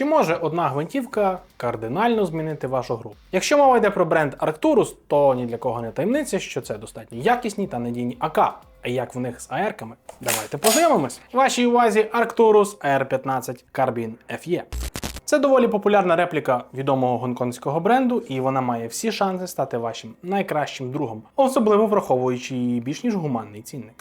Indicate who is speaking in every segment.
Speaker 1: Чи може одна гвинтівка кардинально змінити вашу гру? Якщо мова йде про бренд Arcturus, то ні для кого не таємниця, що це достатньо якісні та надійні АК. А як в них з АРками? Давайте познайомимось. Вашій увазі Arcturus AR15 Carbine FE. Це доволі популярна репліка відомого гонконгського бренду, і вона має всі шанси стати вашим найкращим другом, особливо враховуючи її більш ніж гуманний цінник.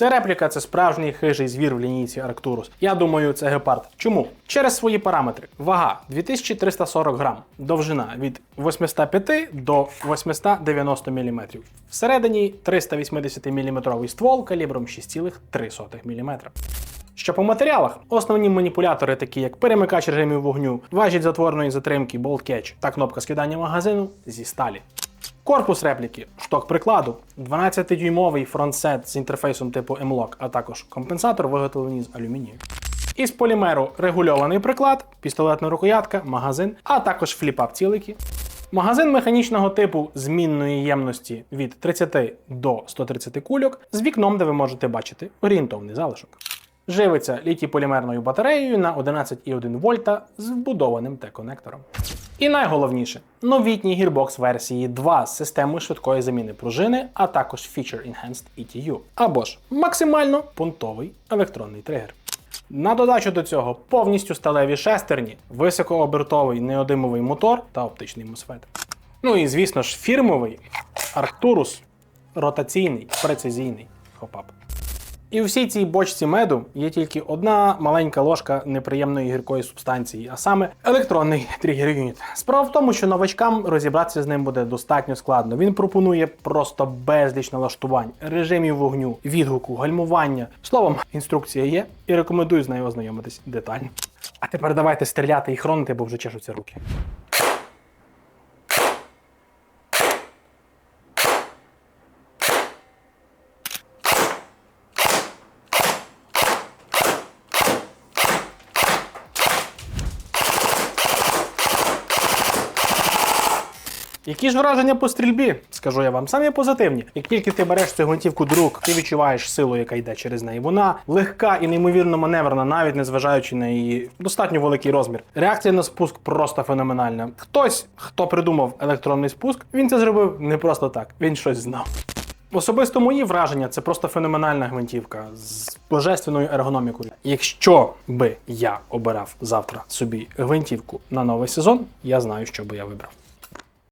Speaker 1: Ця репліка це справжній хижий звір в лінійці Arcturus. Я думаю, це гепард. Чому? Через свої параметри. Вага 2340 грам, довжина від 805 до 890 мм. Всередині 380 мм ствол калібром 6,3 мм. Що по матеріалах, основні маніпулятори, такі як перемикач режимів вогню, важіль затворної затримки Bolt Catch та кнопка скидання магазину зі сталі. Корпус репліки, шток прикладу, 12-дюймовий фронтсет з інтерфейсом типу M-Lock, а також компенсатор виготовлені з алюмінію. Із полімеру регульований приклад, пістолетна рукоятка, магазин, а також фліпап цілики. Магазин механічного типу змінної ємності від 30 до 130 кульок з вікном, де ви можете бачити орієнтовний залишок. Живиться літій-полімерною батареєю на 11,1 вольта з вбудованим Т-конектором. І найголовніше новітній гірбокс версії 2 з системою швидкої заміни пружини, а також Feature Enhanced ETU, або ж максимально пунктовий електронний тригер. На додачу до цього повністю сталеві шестерні, високообертовий неодимовий мотор та оптичний мосфет. Ну і звісно ж, фірмовий Arcturus ротаційний, прецизійний хопап. І у всій цій бочці меду є тільки одна маленька ложка неприємної гіркої субстанції, а саме електронний тригер-юніт. Справа в тому, що новачкам розібратися з ним буде достатньо складно. Він пропонує просто безліч налаштувань, режимів вогню, відгуку, гальмування. Словом, інструкція є і рекомендую з нею ознайомитись детально. А тепер давайте стріляти і хронити, бо вже чешуться руки. Які ж враження по стрільбі? Скажу я вам, самі позитивні. Як тільки ти береш цю гвинтівку до ти відчуваєш силу, яка йде через неї. Вона легка і неймовірно маневрена, навіть не зважаючи на її достатньо великий розмір. Реакція на спуск просто феноменальна. Хтось, хто придумав електронний спуск, він це зробив не просто так, він щось знав. Особисто мої враження це просто феноменальна гвинтівка з божественною ергономікою. Якщо би я обирав завтра собі гвинтівку на новий сезон, я знаю, що би я вибрав.